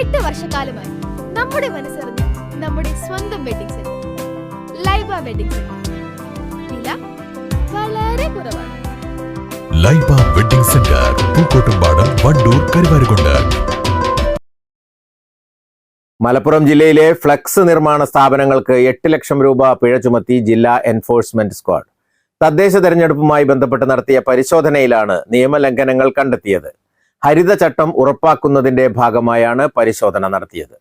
എട്ട് വർഷക്കാലമായി നമ്മുടെ മനസ്സറിഞ്ഞ് നമ്മുടെ സ്വന്തം wedding centre Laiba wedding centre വില വളരെ കുറവാണ്. Laiba wedding centre Pookkottumpadam Wandoor Karuvarakundu. Malappuram ജില്ലയിലെ ഫ്ലക്സ് നിർമ്മാണ സ്ഥാപനങ്ങൾക്ക് എട്ട് ലക്ഷം രൂപ പിഴ ചുമത്തി ജില്ലാ എൻഫോഴ്സ്മെന്റ് സ്ക്വാഡ് തദ്ദേശ തെരഞ്ഞെടുപ്പുമായി ബന്ധപ്പെട്ട് നടത്തിയ പരിശോധനയിലാണ് നിയമലംഘനങ്ങൾ കണ്ടെത്തിയത്. ഹരിതചട്ടം ഉറപ്പാക്കുന്നതിന്റെ ഭാഗമായാണ് പരിശോധന നടത്തിയത്.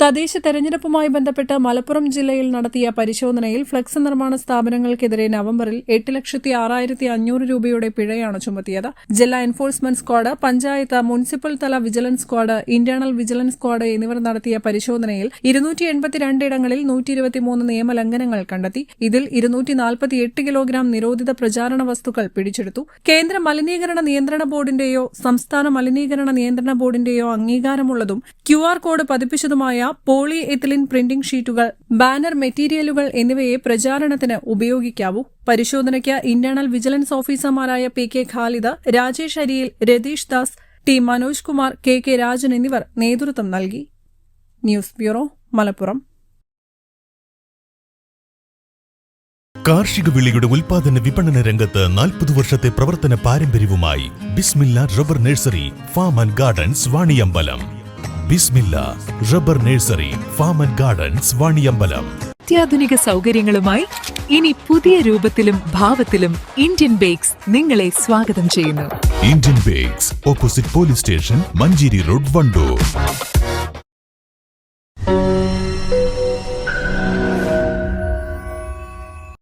തദ്ദേശ തെരഞ്ഞെടുപ്പുമായി ബന്ധപ്പെട്ട് മലപ്പുറം ജില്ലയിൽ നടത്തിയ പരിശോധനയിൽ ഫ്ലക്സ് നിർമ്മാണ സ്ഥാപനങ്ങൾക്കെതിരെ നവംബറിൽ എട്ട് ലക്ഷത്തി ആറായിരത്തി അഞ്ഞൂറ് രൂപയുടെ പിഴയാണ് ചുമത്തിയത്. ജില്ലാ എൻഫോഴ്സ്മെന്റ് സ്ക്വാഡ് പഞ്ചായത്ത് മുനിസിപ്പൽ തല vigilance squad internal vigilance squad എന്നിവർ നടത്തിയ പരിശോധനയിൽ ഇരുന്നൂറ്റി എൺപത്തിരണ്ട് ഇടങ്ങളിൽ നൂറ്റി ഇരുപത്തിമൂന്ന് നിയമലംഘനങ്ങൾ കണ്ടെത്തി. ഇതിൽ ഇരുന്നൂറ്റി നാൽപ്പത്തിയെട്ട് കിലോഗ്രാം നിരോധിത പ്രചാരണ വസ്തുക്കൾ പിടിച്ചെടുത്തു. കേന്ദ്ര മലിനീകരണ നിയന്ത്രണ ബോർഡിന്റെയോ സംസ്ഥാന മലിനീകരണ നിയന്ത്രണ ബോർഡിന്റെയോ അംഗീകാരമുള്ളതും ക്യു ആർ കോഡ് പതിപ്പിച്ചതുമായ പോളി എത്തിലിൻ പ്രിന്റിംഗ് ഷീറ്റുകൾ ബാനർ മെറ്റീരിയലുകൾ എന്നിവയെ പ്രചാരണത്തിന് ഉപയോഗിക്കാവൂ. പരിശോധനയ്ക്ക് ഇന്റേണൽ വിജിലൻസ് ഓഫീസർമാരായ P K Khalid Rajesh Ariyil Ratheesh Das T Manoj Kumar K K Rajan എന്നിവർ നേതൃത്വം നൽകി. News bureau Malappuram. കാർഷിക വിളിയുടെ ഉൽപാദന വിപണന രംഗത്ത് നാൽപ്പത് വർഷത്തെ പ്രവർത്തന പാരമ്പര്യവുമായി Bismillah rubber nursery farm and gardens Vaniyambalam. Bismillah rubber nursery farm and gardens Vaniyambalam. അത്യാധുനിക സൗകര്യങ്ങളുമായി ഇനി പുതിയ രൂപത്തിലും ഭാവത്തിലും ഇന്ത്യൻ ബേക്സ് നിങ്ങളെ സ്വാഗതം ചെയ്യുന്നു. Indian Bakes opposite police station Manjeri road Wandoor.